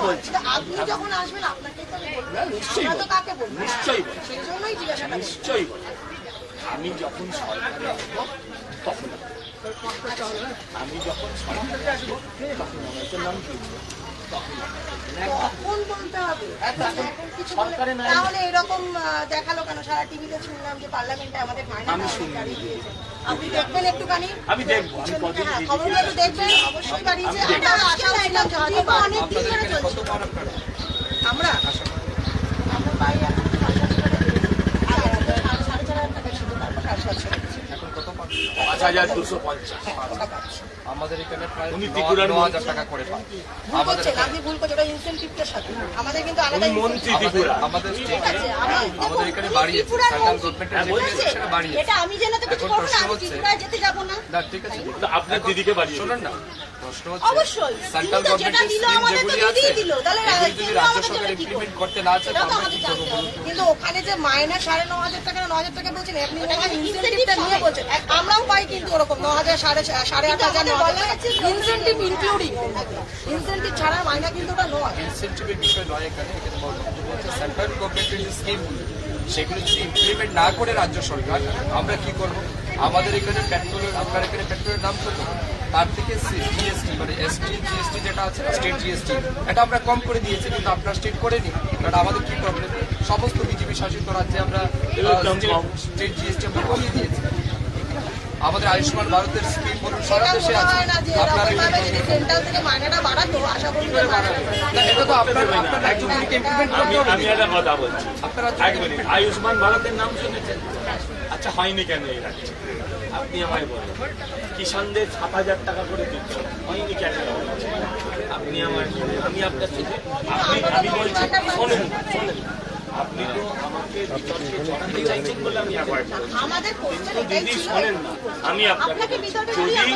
বলছি আপনি যখন আসবেন আপনাকে আমি নিশ্চয়ই নিশ্চয়ই সেই জন্যই জিজ্ঞাসাটা নিশ্চয়ই আমি যখন সরকারে আসব তখন আমি যখন সরকারে আসব তখন আমার নাম কি তখন কখন বলতে হবে? এখন এখন কিছু বলে- তাহলে এরকম দেখাল কেন? সারা টিভিতে শুনলাম যে পার্লামেন্টে আমাদের মাইনে আমি শুনিনি। আপনি দেখবেন একটুখানি? আমি দেখব, হ্যাঁ, খবরগুলো দেখবেন। অবশ্যই বাড়িয়েছে আমরা আশা রাখলাম যে অনেক দিন ধরে আমরা আমরা পাই এখন সাড়ে সাতশো টাকা দিই। আগে ছিল সাড়ে সাড়ে চার হাজার টাকা ছিল, তারপর সাড়ে সাতশো টাকা ছিল। এখন কত পান পাঁচ হাজার দুশো পঞ্চাশ। ওটা পাচ্ছি। আমাদের এখানে প্রায় উনি ত্রিপুরার হাজার টাকা করে পান। আমাদের করছেন, আপনি ভুল করছেন, ওটা incentive-টার সাথে। আমাদের কিন্তু আলাদা মন্ত্রী ত্রিপুরা। আমাদের ঠিক স্টেটে আছে, আমি- আমাদের এখানে উনি সেন্ট্রাল গভর্নমেন্টের যে দিয়েছে সেটা বাড়িয়েছে। এটা আমি জেনে কিছু এখন না, প্রশ্ন আমি হচ্ছে- ত্রিপুরায় যেতে যাব না। না ঠিক আছে। আপনার দিদিকে বাড়িয়ে শোনেন না। প্রশ্ন হচ্ছে সেন্ট্রাল তিনি তো যেটা গভর্নমেন্টের স্কিম যেগুলি আছে দিদিই দিল। তাহলে এগুলি যদি রাজ্য সরকার ইমপ্লিমেন্ট করতে না চায় আমরা কি করব জানতে হবে। বলুন? কিন্তু ওখানে যে মাইনা সাড়ে ন হাজার টাকা ন হাজার টাকা বলছেন আপনি ইনসেন্টিভটা নিয়ে বলছেন আমরাও পাই কিন্তু ওরকম ন হাজার সাড়ে সাড়ে আট হাজার ন হাজার ইনসেন্টিভ ইনক্লুডিং ইনসেন্টিভ ছাড়া মাইনা কিন্তু ওটা নয়। ইনসেন্টিভের বিষয় নয় এখানে এখানে সেন্ট্রাল গভর্নমেন্টের যে স্কিমগুলো সেগুলো যদি ইমপ্লিমেন্ট না করে রাজ্য সরকার আমরা কি করব? আমাদের এখানে পেট্রোলের আপনার এখানে পেট্রোলের দাম কত? তার থেকে জিএসটি মানে এসটি জিএসটি যেটা আছে স্টেট জিএসটি এটা আমরা কম করে দিয়েছি কিন্তু আপনার স্টেট করেনি। কারণ আমাদের কি প্রবলেম সমস্ত বিজেপি শাসিত রাজ্যে আমরা স্টেট জিএসটি আমরা কমিয়ে দিয়েছি। আমাদের আয়ুষ্মান ভারতের স্কিম বলুন সারা দেশে আছে। আপনার এরকম ভাবে যদি সেন্ট্রাল থেকে মাইনাটা বাড়াতো আশা করি না, এটা তো আপনার আপনার রাজ্যগুলিকে ইমপ্লিমেন্ট আমি একটা কথা বলছি। আপনার এক মিনিট। আয়ুষ্মান ভারতের নাম শুনেছেন? আচ্ছা হয়নি কেন এই রাজ্যে? আপনি আমায় বলুন। কিষানদের সাত হাজার টাকা করে দিচ্ছে। হয়নি কেন? আপনি আমার আমি আপনার সাথে আপনি আমি বলছি শোনেন শোনেন। আমাদের শোনেন না আমি আপনাকে যদি